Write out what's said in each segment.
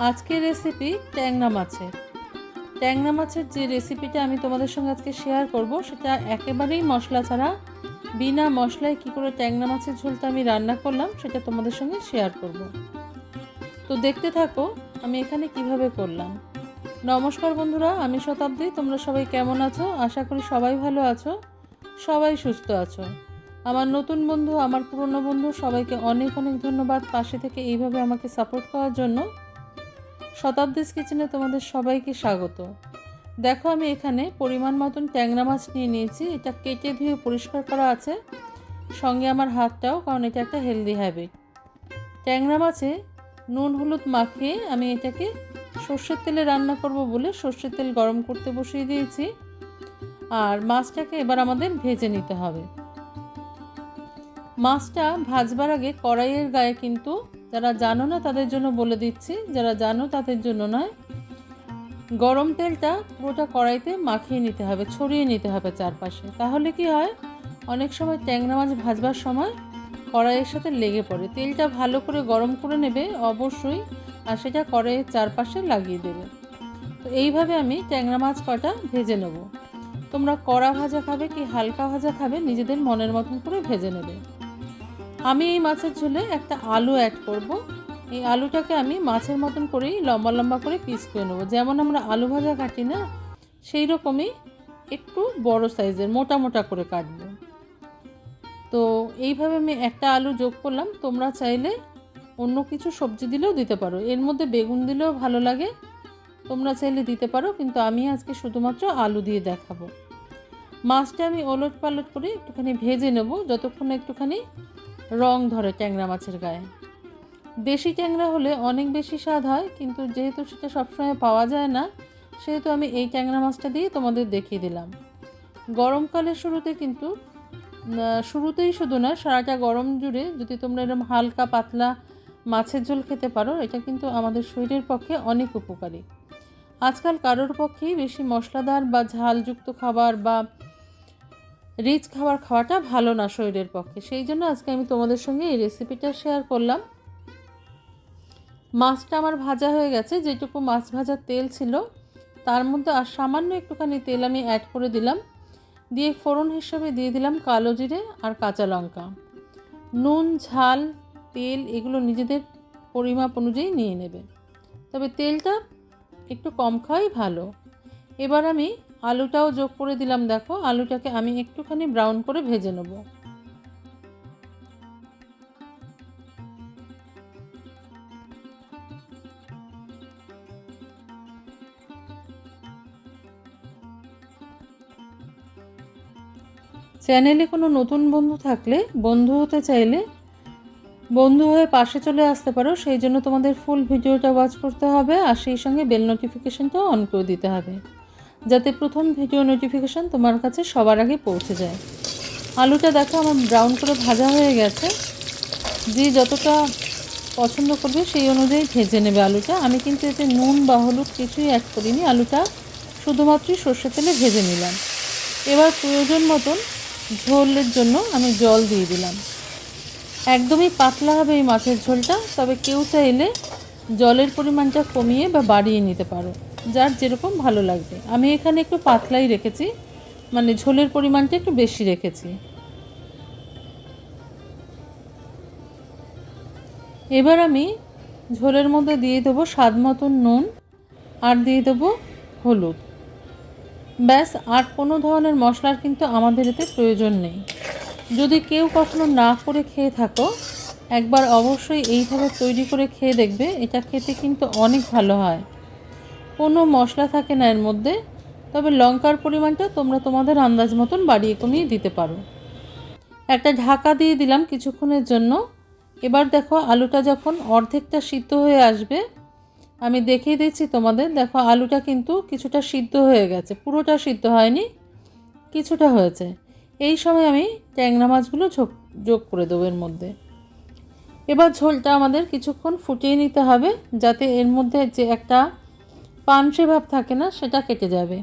আজকের রেসিপি ট্যাংরা মাছের। ট্যাংরা মাছের যে রেসিপিটা আমি তোমাদের সঙ্গে আজকে শেয়ার করব, সেটা একেবারেই মশলা ছাড়া। বিনা মশলায় কী করে ট্যাংরা মাছের ঝোলটা আমি রান্না করলাম, সেটা তোমাদের সঙ্গে শেয়ার করব। তো দেখতে থাকো, আমি এখানে কীভাবে করলাম। নমস্কার বন্ধুরা, আমি শতাব্দী, তোমরা সবাই কেমন আছো? আশা করি সবাই ভালো আছো, সবাই সুস্থ আছো। আমার নতুন বন্ধু, আমার পুরনো বন্ধু, সবাইকে অনেক অনেক ধন্যবাদ পাশে থেকে এইভাবে আমাকে সাপোর্ট করার জন্য। শতাব্দীস কিচেনে তোমাদের সবাইকে স্বাগত। দেখো আমি এখানে পরিমাণ মতন ট্যাংরা মাছ নিয়ে নিয়েছি। এটা কেটে ধুয়ে পরিষ্কার করা আছে। সঙ্গে আমার হাতটাও, কারণ এটা একটা হেলদি হ্যাবিট ট্যাংরা মাছে নুন হলুদ মাখিয়ে আমি এটাকে সর্ষের তেলে রান্না করব বলে সর্ষের তেল গরম করতে বসিয়ে দিয়েছি। আর মাছটাকে এবার আমাদের ভেজে নিতে হবে। মাছটা ভাজবার আগে কড়াইয়ের গায়ে কিন্তু যারা জানো না, তাদের জন্য বলে দিচ্ছি, যারা জানো তাদের জন্য নয়। গরম তেলটা পুরোটা কড়াইতে মাখিয়ে নিতে হবে, ছড়িয়ে নিতে হবে চারপাশে। তাহলে কি হয়? অনেক সময় ট্যাংরা মাছ ভাজবার সময় কড়াইয়ের সাথে লেগে পড়ে। তেলটা ভালো করে গরম করে নেবে, অবশ্যই, আর সেটা কড়াইয়ের চারপাশে লাগিয়ে দেবে। তো এইভাবে আমি ট্যাংরা মাছ কটা ভেজে নেব। তোমরা কড়া ভাজা খাবে কি হালকা ভাজা খাবে, নিজেদের মনের মতন করে ভেজে নেবে। আমি এই মাছের ঝোলে একটা আলু অ্যাড করব। এই আলুটাকে আমি মাছের মতন করেই লম্বা লম্বা করে পিস করে নেব। যেমন আমরা আলু ভাজা কাটি না, সেই রকমই একটু বড় সাইজের, মোটা মোটা করে কাটবো। তো এইভাবে আমি একটা আলু যোগ করলাম। তোমরা চাইলে অন্য কিছু সবজি দিলেও দিতে পারো। এর মধ্যে বেগুন দিলেও ভালো লাগে। তোমরা চাইলে দিতে পারো, কিন্তু আমি আজকে শুধুমাত্র আলু দিয়ে দেখাবো। মাছটা আমি ওলট পালট করে একটুখানি ভেজে নেব। যতক্ষণ একটুখানি রং ধরে ট্যাংরা মাছের গায়ে। দেশি ট্যাংরা হলে অনেক বেশি স্বাদ হয়, কিন্তু যেহেতু সেটা সবসময় পাওয়া যায় না, সেহেতু আমি এই ট্যাংরা মাছটা দিয়ে তোমাদের দেখিয়ে দিলাম। গরমকালের শুরুতে কিন্তু শুরুতেই শুধু না, সারাটা গরম জুড়ে যদি তোমরা এরকম হালকা পাতলা মাছের ঝোল খেতে পারো, এটা কিন্তু আমাদের শরীরের পক্ষে অনেক উপকারী। আজকাল কারোর পক্ষেই বেশি মশলাদার বা ঝালযুক্ত খাবার বা রিচ খাবার খাওয়াটা ভালো না শরীরের পক্ষে। সেই জন্য আজকে আমি তোমাদের সঙ্গে এই রেসিপিটা শেয়ার করলাম। মাছটা আমার ভাজা হয়ে গেছে, যেটুকু মাছ ভাজার তেল ছিল। তার মধ্যে আর সামান্য একটুখানি তেল আমি অ্যাড করে দিলাম। দিয়ে ফোড়ন হিসাবে দিয়ে দিলাম কালো জিরে আর কাঁচা লঙ্কা। নুন, ঝাল, তেল এগুলো নিজেদের পরিমাপ অনুযায়ী নিয়ে নেবে। তবে তেলটা একটু কম খাওয়াই ভালো। এবার আমি আলুটাও যোগ করে দিলাম, দেখো। আলুটাকে আমি একটুখানি ব্রাউন করে ভেজে নেব। চ্যানেলে কোনো নতুন বন্ধু থাকলে, বন্ধু হতে চাইলে বন্ধু হয়ে পাশে চলে আসতে পারো। সেই জন্য তোমাদের ফুল ভিডিওটা ওয়াচ করতে হবে আর সেই সঙ্গে বেল নোটিফিকেশনটাও অন করে দিতে হবে। যাতে প্রথম ভিডিও নোটিফিকেশান তোমার কাছে সবার আগে পৌঁছে যায়। আলুটা দেখো আমার ব্রাউন করে ভাজা হয়ে গেছে। যে যতটা পছন্দ করবে সেই অনুযায়ী ভেজে নেবে আলুটা। আমি কিন্তু এতে নুন বা হলুদ কিছুই অ্যাড করিনি। আলুটা শুধুমাত্রই সর্ষে তেলে ভেজে নিলাম। এবার প্রয়োজন মতন ঝোলের জন্য আমি জল দিয়ে দিলাম। একদমই পাতলা হবে এই মাছের ঝোলটা, তবে কেউ চাইলে জলের পরিমাণটা কমিয়ে বা বাড়িয়ে নিতে পারো। যার যেরকম ভালো লাগবে। আমি এখানে একটু পাতলাই রেখেছি মানে ঝোলের পরিমাণটা একটু বেশি রেখেছি। এবার আমি ঝোলের মধ্যে দিয়ে দেবো স্বাদ মতন নুন আর দিয়ে দেবো হলুদ। ব্যাস, আর কোনো ধরনের মশলার কিন্তু আমাদের এতে প্রয়োজন নেই। যদি কেউ কখনো না করে খেয়ে থাকো, একবার অবশ্যই এইভাবে তৈরি করে খেয়ে দেখবে, এটা খেতে কিন্তু অনেক ভালো হয়। কোনো মশলা থাকে না এর মধ্যে, তবে লঙ্কার পরিমাণটা তোমরা তোমাদের আন্দাজ মতন বাড়িয়ে কমিয়ে দিতে পারো। একটা ঢাকা দিয়ে দিলাম কিছুক্ষণের জন্য। এবার দেখো আলুটা যখন অর্ধেকটা সিদ্ধ হয়ে আসবে, আমি দেখিয়ে দিচ্ছি তোমাদের, দেখো আলুটা কিন্তু কিছুটা সিদ্ধ হয়ে গেছে, পুরোটা সিদ্ধ হয়নি, কিছুটা হয়েছে। এই সময় আমি ট্যাংরা মাছগুলো যোগ করে দেবো এর মধ্যে। এবার ঝোলটা আমাদের কিছুক্ষণ ফুটিয়ে নিতে হবে, যাতে এর মধ্যে যে একটা পানসে ভাব থাকে না, সেটা কেটে যাবে।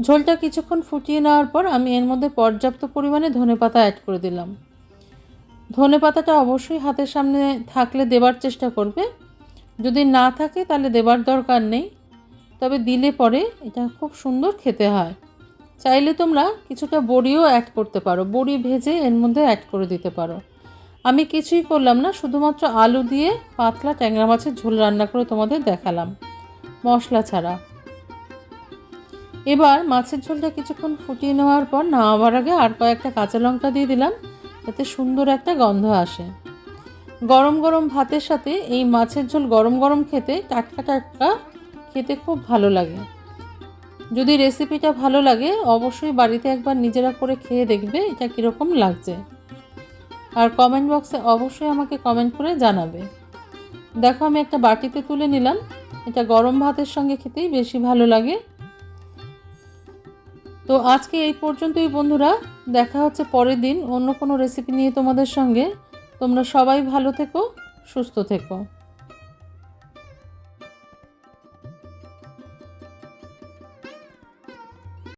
ঝোলটা কিছুক্ষণ ফুটিয়ে নেওয়ার পর আমি এর মধ্যে পর্যাপ্ত পরিমাণে ধনে পাতা অ্যাড করে দিলাম। ধনে পাতাটা অবশ্যই হাতের সামনে থাকলে দেবার চেষ্টা করবে। যদি না থাকে তাহলে দেবার দরকার নেই। তবে দিলে পরে এটা খুব সুন্দর খেতে হয়। চাইলে তোমরা কিছুটা বড়িও অ্যাড করতে পারো। বড়ি ভেজে এর মধ্যে অ্যাড করে দিতে পারো। আমি কিছুই করলাম না, শুধুমাত্র আলু দিয়ে পাতলা ট্যাংরা মাছের ঝোল রান্না করে তোমাদের দেখালাম। মশলা ছাড়া। এবার মাছের ঝোলটা কিছুক্ষণ ফুটিয়ে নেওয়ার পর নামাবার আগে আর কয়েকটা কাঁচা লঙ্কা দিয়ে দিলাম, যাতে সুন্দর একটা গন্ধ আসে। গরম গরম ভাতের সাথে এই মাছের ঝোল গরম গরম খেতে টাটকা টাটকা খেতে খুব ভালো লাগে। যদি রেসিপিটা ভালো লাগে, অবশ্যই বাড়িতে একবার নিজেরা করে খেয়ে দেখবে এটা কীরকম লাগছে। আর কমেন্ট বক্সে অবশ্যই আমাকে কমেন্ট করে জানাবে। দেখো আমি একটা বাটিতে তুলে নিলাম। এটা গরম ভাতের সঙ্গে খেতেই বেশি ভালো লাগে। তো আজকে এই পর্যন্তই বন্ধুরা, দেখা হচ্ছে পরের দিন অন্য কোনো রেসিপি নিয়ে তোমাদের সঙ্গে। তোমরা সবাই ভালো থেকো, সুস্থ থেকো।